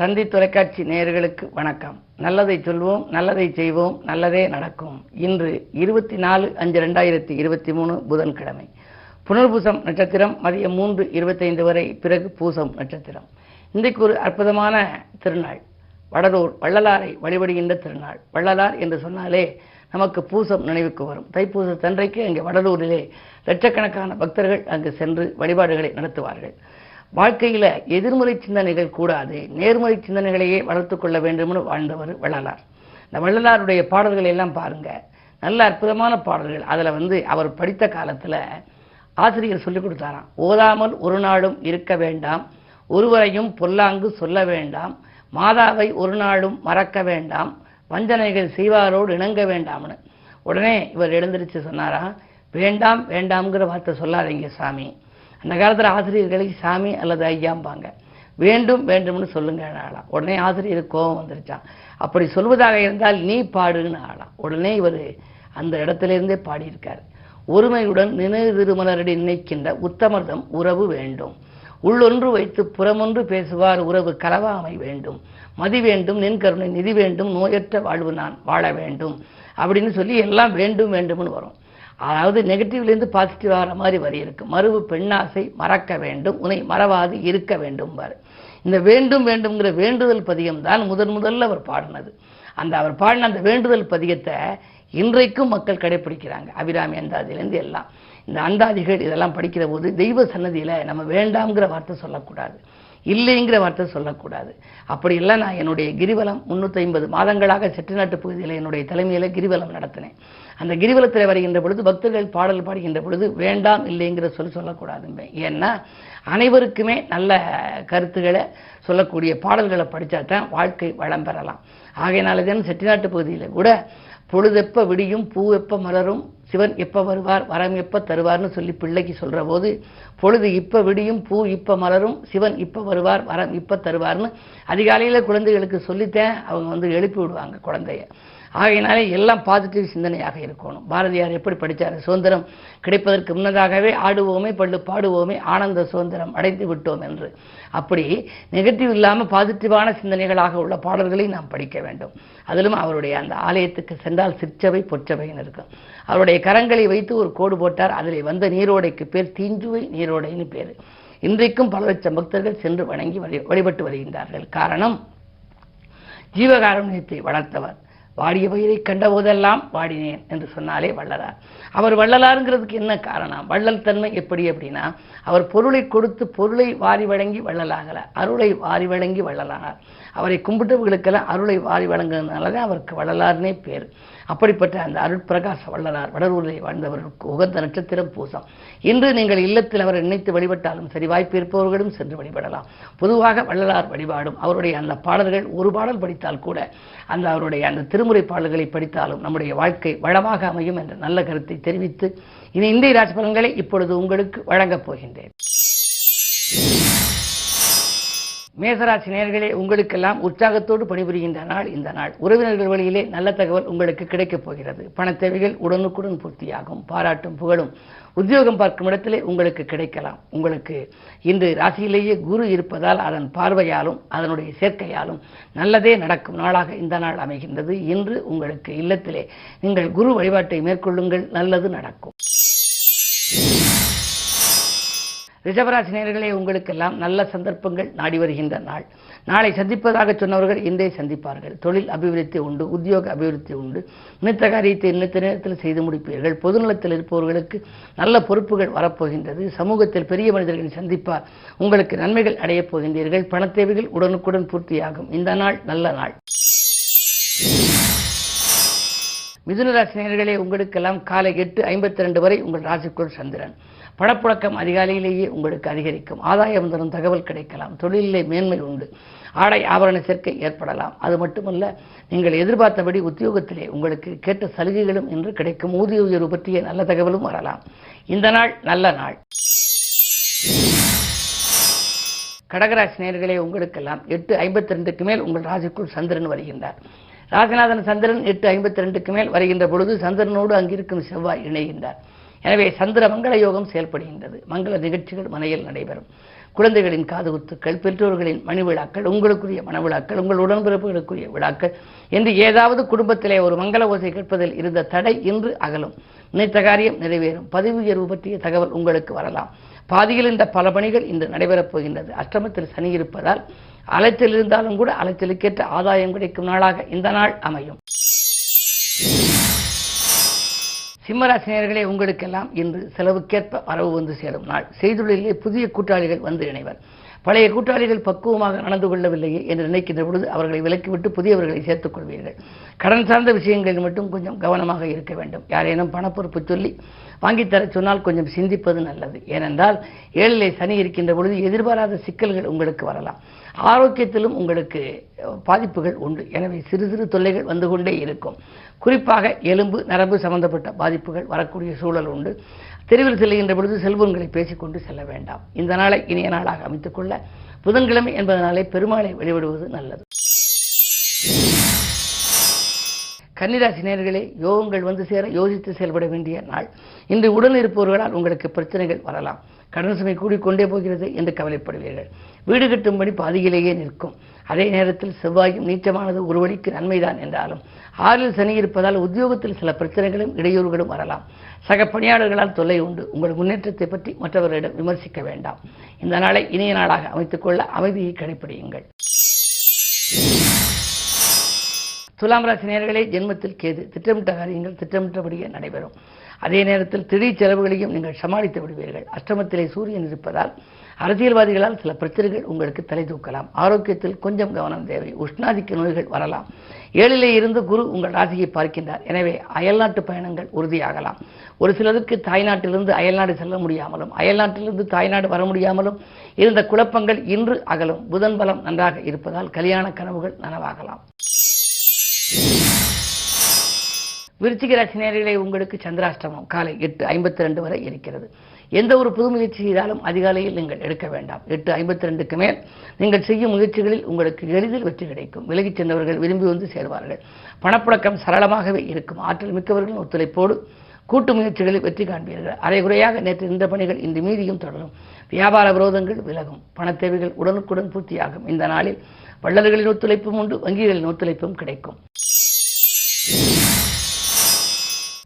தந்தி தொலைக்காட்சி நேயர்களுக்கு வணக்கம். நல்லதை சொல்வோம் நல்லதை செய்வோம் நல்லதே நடக்கும். இன்று இருபத்தி நாலு அஞ்சு ரெண்டாயிரத்தி இருபத்தி மூணு புதன்கிழமை. புனர்பூசம் நட்சத்திரம் மதியம் மூன்று இருபத்தைந்து வரை பிறகு பூசம் நட்சத்திரம். இன்றைக்கு ஒரு அற்புதமான திருநாள். வடலூர் வள்ளலாரை வழிபடுகின்ற திருநாள். வள்ளலார் என்று சொன்னாலே நமக்கு பூசம் நினைவுக்கு வரும். தைப்பூசத்தன்றைக்கு அங்கே வடலூரிலே லட்சக்கணக்கான பக்தர்கள் அங்கு சென்று வழிபாடுகளை நடத்துவார்கள். வாழ்க்கையில் எதிர்மறை சிந்தனைகள் கூடாது நேர்மறை சிந்தனைகளையே வளர்த்து கொள்ள வேண்டும்னு வாழ்ந்தவர் வள்ளலார். இந்த வள்ளலாருடைய பாடல்கள் எல்லாம் பாருங்க. நல்ல அற்புதமான பாடல்கள். அதில் வந்து அவர் படித்த காலத்தில் ஆசிரியர் சொல்லிக் கொடுத்தாராம் ஓதாமல் ஒரு நாளும் இருக்க வேண்டாம் ஒருவரையும் பொல்லாங்கு சொல்ல வேண்டாம் மாதாவை ஒரு நாளும் மறக்க வேண்டாம் வஞ்சனைகள் செய்வாரோடு இணங்க வேண்டாம்னு. உடனே இவர் எழுந்திருச்சு சொன்னாராம் வேண்டாம் வேண்டாம்ங்கிற வார்த்தை சொல்லாதீங்க சாமி. அந்த காலத்தில் ஆசிரியர்களை சாமி அல்லது ஐயாம்பாங்க. வேண்டும் வேண்டும்னு சொல்லுங்க ஆளாம் உடனே ஆசிரியருக்கு கோபம் வந்துருச்சான் அப்படி சொல்வதாக இருந்தால் நீ பாடுன்னு ஆளாம். உடனே இவர் அந்த இடத்துல இருந்தே ஒருமையுடன் நினைவு திருமலரடி நினைக்கின்ற உத்தமர்தம் உறவு வேண்டும். உள்ளொன்று வைத்து புறமொன்று பேசுவார் உறவு கலவாமை வேண்டும். மதி வேண்டும் நின் கருணை நிதி வேண்டும் நோயற்ற வாழ்வு நான் வாழ வேண்டும். அப்படின்னு சொல்லி எல்லாம் வேண்டும் வேண்டும்னு வரும். அதாவது நெகட்டிவ்லேருந்து பாசிட்டிவ் ஆகிற மாதிரி வரி இருக்கு. மறுவு பெண்ணாசை மறக்க வேண்டும் உனை மறவாது இருக்க வேண்டும் பாரு. இந்த வேண்டும் வேண்டும்ங்கிற வேண்டுதல் பதியம் தான் முதன் முதல்ல அவர் பாடினது. அந்த அவர் பாடின அந்த வேண்டுதல் பதியத்தை இன்றைக்கும் மக்கள் கடைபிடிக்கிறாங்க அபிராமி அந்தாதியிலேருந்து எல்லாம். இந்த அந்தாதிகள் இதெல்லாம் படிக்கிற போது தெய்வ சன்னதியில் நம்ம வேண்டாம்ங்கிற வார்த்தை சொல்லக்கூடாது. இல்லைங்கிற வார்த்தை சொல்லக்கூடாது. அப்படியெல்லாம் நான் என்னுடைய கிரிவலம் முந்நூற்றி ஐம்பது மாதங்களாக செட்டிநாட்டு பகுதியில் என்னுடைய தலைமையில் கிரிவலம் நடத்தினேன். அந்த கிரிவலத்தில் வருகின்ற பொழுது பக்தர்கள் பாடல் பாடுகின்ற பொழுது வேண்டாம் இல்லைங்கிற சொல்லி சொல்லக்கூடாதுமே ஏன்னா அனைவருக்குமே நல்ல கருத்துக்களை சொல்லக்கூடிய பாடல்களை படித்தா தான் வாழ்க்கை வளம் பெறலாம். ஆகையினால தான் செட்டிநாட்டு பகுதியில் கூட பொழுதெப்ப விடியும் பூ எப்ப மலரும் சிவன் எப்ப வருவார் வரம் எப்ப தருவார்னு சொல்லி பிள்ளைக்கு சொல்ற போது பொழுது இப்ப விடியும் பூ இப்ப மலரும் சிவன் இப்ப வருவார் வரம் இப்ப தருவார்னு அதிகாலையில் குழந்தைகளுக்கு சொல்லித்தேன் அவங்க வந்து எழுப்பி விடுவாங்க குழந்தைய. ஆகையினாலே எல்லாம் பாசிட்டிவ் சிந்தனையாக இருக்கணும். பாரதியார் எப்படி படித்தார் சுதந்திரம் கிடைப்பதற்கு முன்னதாகவே ஆடுவோமே பள்ளு பாடுவோமே ஆனந்த சுதந்திரம் அடைந்து விட்டோம் என்று. அப்படி நெகட்டிவ் இல்லாமல் பாசிட்டிவான சிந்தனைகளாக உள்ள பாடல்களை நாம் படிக்க வேண்டும். அதிலும் அவருடைய அந்த ஆலயத்துக்கு சென்றால் சிற்சபை பொற்றவைன்னு இருக்கும். அவருடைய கரங்களை வைத்து ஒரு கோடு போட்டார். அதில் வந்த நீரோடைக்கு பேர் தீஞ்சுவை நீரோடைன்னு பேர். இன்றைக்கும் பல லட்சம் பக்தர்கள் சென்று வணங்கி வழி வழிபட்டு வருகின்றார்கள். காரணம் ஜீவகாரண்யத்தை வளர்த்தவர். வாடிய பயிரை கண்டபோதெல்லாம் வாடினேன் என்று சொன்னாலே வள்ளலார். அவர் வள்ளலாருங்கிறதுக்கு என்ன காரணம்? வள்ளல் தன்மை எப்படி அப்படின்னா அவர் பொருளை கொடுத்து பொருளை வாரி வழங்கி வள்ளலாகல. அருளை வாரி வழங்கி வள்ளலானார். அவரை கும்பிட்டவர்களுக்கெல்லாம் அருளை வாரி வழங்குறதுனால தான் அவருக்கு வள்ளலார்னே பேர். அப்படிப்பட்ட அந்த அருட்பிரகாச வள்ளலார் வடலூரில் வாழ்ந்தவர்களுக்கு உகந்த நட்சத்திரம் பூசம் இன்று நீங்கள் இல்லத்தில் அவரை நினைத்து வழிபட்டாலும் சரி வாய்ப்பு இருப்பவர்களும் சென்று வழிபடலாம். பொதுவாக வள்ளலார் வழிபாடும் அவருடைய அந்த பாடல்கள் ஒரு பாடல் படித்தால் கூட அந்த அவருடைய அந்த திருமுறை பாடல்களை படித்தாலும் நம்முடைய வாழ்க்கை வளமாக அமையும் என்ற நல்ல கருத்தை தெரிவித்து இனி இந்திய ராசி பலன்களை இப்பொழுது உங்களுக்கு வழங்கப் போகின்றேன். மேசராசி நேர்களே உங்களுக்கெல்லாம் உற்சாகத்தோடு பணிபுரிகின்ற நாள் இந்த நாள். உறவினர்கள் வழியிலே நல்ல தகவல் உங்களுக்கு கிடைக்கப் போகிறது. பண தேவைகள் உடனுக்குடன் பூர்த்தியாகும். பாராட்டும் புகழும். உத்தியோகம் பார்க்கும் இடத்திலே உங்களுக்கு கிடைக்கலாம். உங்களுக்கு இன்று ராசியிலேயே குரு இருப்பதால் அதன் பார்வையாலும் அதனுடைய சேர்க்கையாலும் நல்லதே நடக்கும் நாளாக இந்த நாள் அமைகின்றது. இன்று உங்களுக்கு இல்லத்திலே நீங்கள் குரு வழிபாட்டை மேற்கொள்ளுங்கள். நல்லது நடக்கும். ரிஷபராசி நேர்களே உங்களுக்கெல்லாம் நல்ல சந்தர்ப்பங்கள் நாடி வருகின்ற நாள். நாளை சந்திப்பதாக சொன்னவர்கள் இன்றே சந்திப்பார்கள். தொழில் அபிவிருத்தி உண்டு உத்தியோக அபிவிருத்தி உண்டு. நினைத்த காரியத்தை நினைத்த நேரத்தில் செய்து முடிப்பீர்கள். பொதுநலத்தில் இருப்பவர்களுக்கு நல்ல பொறுப்புகள் வரப்போகின்றது. சமூகத்தில் பெரிய மனிதர்களை சந்திப்பார். உங்களுக்கு நன்மைகள் அடையப் போகின்றீர்கள். பணத்தேவைகள் உடனுக்குடன் பூர்த்தியாகும். இந்த நாள் நல்ல நாள். மிதுனராசினியர்களே உங்களுக்கெல்லாம் காலை எட்டு ஐம்பத்தி ரெண்டு வரை உங்கள் ராசிக்குள் சந்திரன். பணப்புழக்கம் அதிகாலையிலேயே உங்களுக்கு அதிகரிக்கும். ஆதாயம் தரும் தகவல் கிடைக்கலாம். தொழிலிலே மேன்மை உண்டு. ஆடை ஆபரண சேர்க்கை ஏற்படலாம். அது மட்டுமல்ல நீங்கள் எதிர்பார்த்தபடி உத்தியோகத்திலே உங்களுக்கு கேட்ட சலுகைகளும் இன்று கிடைக்கும். ஊதிய உயர்வு பற்றிய நல்ல தகவலும் வரலாம். இந்த நாள் நல்ல நாள். கடகராசி நேர்களே உங்களுக்கெல்லாம் எட்டு ஐம்பத்தி ரெண்டுக்கு மேல் உங்கள் ராசிக்குள் சந்திரன் வருகின்றார். ராசிநாதன் சந்திரன் எட்டு ஐம்பத்தி ரெண்டுக்கு மேல் வருகின்ற பொழுது சந்திரனோடு அங்கிருக்கும் செவ்வாய் இணைகின்றார். எனவே சந்திர மங்கள யோகம் செயல்படுகின்றது. மங்கள நிகழ்ச்சிகள் மனையில் நடைபெறும். குழந்தைகளின் காதுகுத்துக்கள் பெற்றோர்களின் மணி விழாக்கள் உங்களுக்குரிய மன விழாக்கள் உங்கள் உடன்பிறப்புகளுக்குரிய விழாக்கள் என்று ஏதாவது குடும்பத்திலே ஒரு மங்கள ஓசை கேட்பதில் இருந்த தடை இன்று அகலும். நினைத்த காரியம் நிறைவேறும். பதிவு உயர்வு பற்றிய தகவல் உங்களுக்கு வரலாம். பாதியில் இந்த பல பணிகள் இன்று நடைபெறப் போகின்றது. அஷ்டமத்தில் சனி இருப்பதால் அலைச்சல் இருந்தாலும் கூட அலைச்சலுக்கேற்ற ஆதாயம் கிடைக்கும் நாளாக இந்த நாள் அமையும். சிம்மராசினியர்களே உங்களுக்கெல்லாம் இன்று செலவுக்கேற்ப வரவு வந்து சேரும் நாள். செய்துள்ளிலே புதிய கூட்டாளிகள் வந்து இணைவர். பழைய கூட்டாளிகள் பக்குவமாக நடந்து கொள்ளவில்லையே என்று நினைக்கின்ற பொழுது அவர்களை விலக்கிவிட்டு புதியவர்களை சேர்த்துக் கொள்வீர்கள். கடன் சார்ந்த விஷயங்களில் மட்டும் கொஞ்சம் கவனமாக இருக்க வேண்டும். யாரேனும் பணப்பொறுப்பு சொல்லி வாங்கித்தர சொன்னால் கொஞ்சம் சிந்திப்பது நல்லது. ஏனென்றால் ஏழிலே சனி இருக்கின்ற பொழுது எதிர்பாராத சிக்கல்கள் உங்களுக்கு வரலாம். ஆரோக்கியத்திலும் உங்களுக்கு பாதிப்புகள் உண்டு. எனவே சிறு சிறு தொல்லைகள் வந்து கொண்டே இருக்கும். குறிப்பாக எலும்பு நரம்பு சம்பந்தப்பட்ட பாதிப்புகள் வரக்கூடிய சூழல் உண்டு. தெருவில் செல்கின்ற பொழுது செல்வங்களை பேசிக்கொண்டு செல்ல வேண்டாம். இந்த நாளை இனிய நாளாக அமைத்துக் கொள்ள புதன்கிழமை என்பதனாலே பெருமாளை வழிபடுவது நல்லது. கன்னிராசி நேர்களே யோகங்கள் வந்து சேர யோசித்து செயல்பட வேண்டிய நாள். இன்று உடன் இருப்பவர்களால் உங்களுக்கு பிரச்சனைகள் வரலாம். கடன் சுமை கூடிக்கொண்டே போகிறது என்று கவலைப்படுவீர்கள். வீடு கட்டும்படி பாதியிலேயே நிற்கும். அதே நேரத்தில் செவ்வாயும் நீச்சமானது ஒரு வழிக்கு நன்மைதான் என்றாலும் ஆறில் சனி இருப்பதால் உத்தியோகத்தில் சில பிரச்சனைகளும் இடையூறுகளும் வரலாம். சக பணியாளர்களால் தொல்லை உண்டு. உங்கள் முன்னேற்றத்தை பற்றி மற்றவர்களிடம் விமர்சிக்க வேண்டாம். இந்த நாளை இனிய நாளாக அமைத்துக்கொள்ள அமைதியை கடைபிடியுங்கள் துலாம் ராசி நேர்களே ஜென்மத்தில் கேது. திட்டமிட்ட காரியங்கள் திட்டமிட்டபடியே நடைபெறும். அதே நேரத்தில் திடீர் செலவுகளையும் நீங்கள் சமாளித்து விடுவீர்கள். அஷ்டமத்திலே சூரியன் இருப்பதால் அரசியல்வாதிகளால் சில பிரச்சனைகள் உங்களுக்கு தலை தூக்கலாம். ஆரோக்கியத்தில் கொஞ்சம் கவனம் தேவை. உஷ்ணாதிக்க நோய்கள் வரலாம். ஏழிலே இருந்து குரு உங்கள் ராசியை பார்க்கின்றார். எனவே அயல்நாட்டு பயணங்கள் உறுதியாகலாம். ஒரு சிலருக்கு தாய்நாட்டிலிருந்து அயல்நாடு செல்ல முடியாமலும் அயல்நாட்டிலிருந்து தாய்நாடு வர முடியாமலும் இருந்த குழப்பங்கள் இன்று அகலும். புதன் பலம் நன்றாக இருப்பதால் கல்யாண கனவுகள் நனவாகலாம். விருச்சிக ராசி நேரிலே உங்களுக்கு சந்திராஷ்டமம் காலை எட்டு ஐம்பத்தி ரெண்டு வரை இருக்கிறது. எந்த ஒரு புது முயற்சி செய்தாலும் அதிகாலையில் நீங்கள் எடுக்க வேண்டாம். எட்டு ஐம்பத்தி ரெண்டுக்கு மேல் நீங்கள் செய்யும் முயற்சிகளில் உங்களுக்கு எளிதில் வெற்றி கிடைக்கும். விலகிச் சென்றவர்கள் விரும்பி வந்து சேர்வார்கள். பணப்புழக்கம் சரளமாகவே இருக்கும். ஆற்றல் மிக்கவர்களின் ஒத்துழைப்போடு கூட்டு முயற்சிகளில் வெற்றி காண்பீர்கள். அரைகுறையாக நேற்று இந்த பணிகள் இன்று மீதியும் தொடரும். வியாபார விரோதங்கள் விலகும். பணத் தேவைகள் உடனுக்குடன் பூர்த்தியாகும். இந்த நாளில் வள்ளல்களின் ஒத்துழைப்பும் உண்டு வங்கிகளின் ஒத்துழைப்பும் கிடைக்கும்.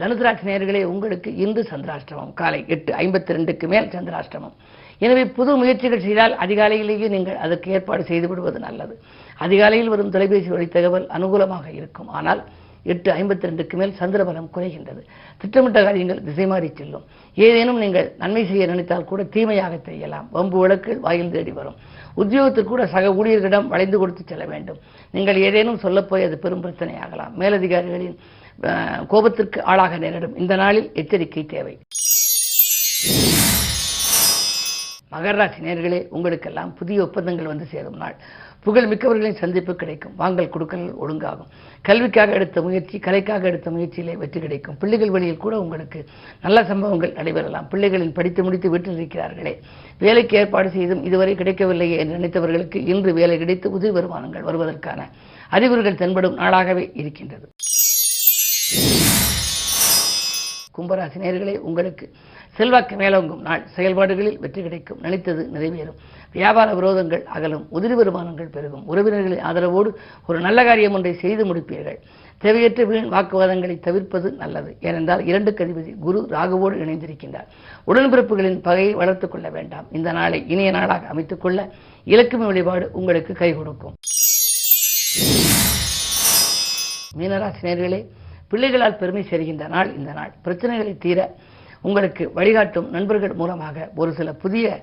தனுசராட்சி நேர்களே உங்களுக்கு இன்று சந்திராஷ்டமம் காலை எட்டு ஐம்பத்தி ரெண்டுக்கு மேல் சந்திராஷ்டமம். எனவே புது முயற்சிகள் செய்தால் அதிகாலையிலேயே நீங்கள் அதற்கு ஏற்பாடு செய்து விடுவது நல்லது. அதிகாலையில் வரும் தொலைபேசி வழி தகவல் அனுகூலமாக இருக்கும். ஆனால் எட்டு ஐம்பத்தி ரெண்டுக்கு மேல் சந்திரபலம் குறைகின்றது. திட்டமிட்ட காரியங்கள் திசை மாறி செல்லும். ஏதேனும் நீங்கள் நன்மை செய்ய நினைத்தால் கூட தீமையாக தெரியலாம். வம்பு வழக்குகள் வாயில் தேடி வரும். உத்தியோகத்தில் கூட சக ஊழியர்களிடம் வளைந்து கொடுத்து செல்ல வேண்டும். நீங்கள் ஏதேனும் சொல்லப்போய் அது பெரும் பிரச்சனையாகலாம். மேலதிகாரிகளின் கோபத்திற்கு ஆளாக நேரிடும். இந்த நாளில் எச்சரிக்கை தேவை. மகர ராசி நேர்களே உங்களுக்கெல்லாம் புதிய ஒப்பந்தங்கள் வந்து சேரும் நாள். புகழ் மிக்கவர்களின் சந்திப்பு கிடைக்கும். வாங்கல் கொடுக்கல் ஒழுங்காகும். கல்விக்காக எடுத்த முயற்சி கலைக்காக எடுத்த முயற்சியிலே வெற்றி கிடைக்கும். பிள்ளைகள் வழியில் கூட உங்களுக்கு நல்ல சம்பவங்கள் நடைபெறலாம். பிள்ளைகளின் படித்து முடித்து வீட்டில் இருக்கிறார்களே. வேலைக்கு ஏற்பாடு செய்தும் இதுவரை கிடைக்கவில்லையே என்று நினைத்தவர்களுக்கு இன்று வேலை கிடைத்து உதவி வருமானங்கள் வருவதற்கான அறிகுறிகள் தென்படும் நாளாகவே இருக்கின்றது. கும்பராசி நேர்களே உங்களுக்கு செல்வாக்கு மேலோங்கும் நாள். செயல்பாடுகளில் வெற்றி கிடைக்கும். நினைத்தது நிறைவேறும். வியாபார விரோதங்கள் அகலும். உதிரி வருமானங்கள் பெருகும். உறவினர்களின் ஆதரவோடு ஒரு நல்ல காரியம் ஒன்றை செய்து முடிப்பீர்கள். தேவையற்ற வீண் வாக்குவாதங்களை தவிர்ப்பது நல்லது. ஏனென்றால் இரண்டு கதிபதி குரு ராகுவோடு இணைந்திருக்கின்றார். உடன்பிறப்புகளின் பகையை வளர்த்துக் கொள்ள வேண்டாம். இந்த நாளை இனிய நாளாக அமைத்துக் கொள்ள இலக்குமி வழிபாடு உங்களுக்கு கை கொடுக்கும். மீனராசி நேர்களே பிள்ளைகளால் பெருமை சேர்கின்ற நாள் இந்த நாள். பிரச்சனைகளை தீர உங்களுக்கு வழிகாட்டும் நண்பர்கள் மூலமாக ஒரு சில புதிய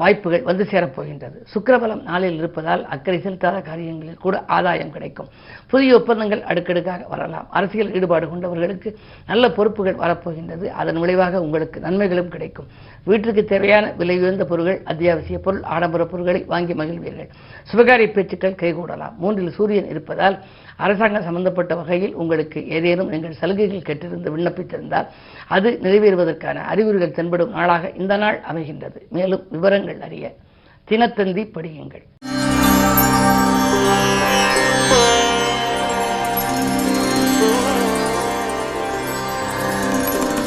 வாய்ப்புகள் வந்து சேரப்போகின்றது சுக்கரபலம் நாளில் இருப்பதால் அக்கறை செலுத்தாத காரியங்களில் கூட ஆதாயம் கிடைக்கும். புதிய ஒப்பந்தங்கள் அடுக்கடுக்காக வரலாம். அரசியல் ஈடுபாடு கொண்டவர்களுக்கு நல்ல பொறுப்புகள் வரப்போகின்றது. அதன் விளைவாக உங்களுக்கு நன்மைகளும் கிடைக்கும். வீட்டிற்கு தேவையான விலை உயர்ந்த பொருட்கள் அத்தியாவசிய பொருள் ஆடம்பர பொருட்களை வாங்கி மகிழ்வீர்கள். சுபகாரிய பேச்சுக்கள் கைகூடலாம். மூன்றில் சூரியன் இருப்பதால் அரசாங்கம் சம்பந்தப்பட்ட வகையில் உங்களுக்கு ஏதேனும் நீங்கள் சலுகைகள் கேட்டிருந்து விண்ணப்பித்திருந்தால் அது நிறைவேறுவதற்கான அறிகுறிகள் தென்படும் நாளாக இந்த நாள் அமைகின்றது. மேலும் விவரங்கள் அறிய தினத்தந்தி படியுங்கள்.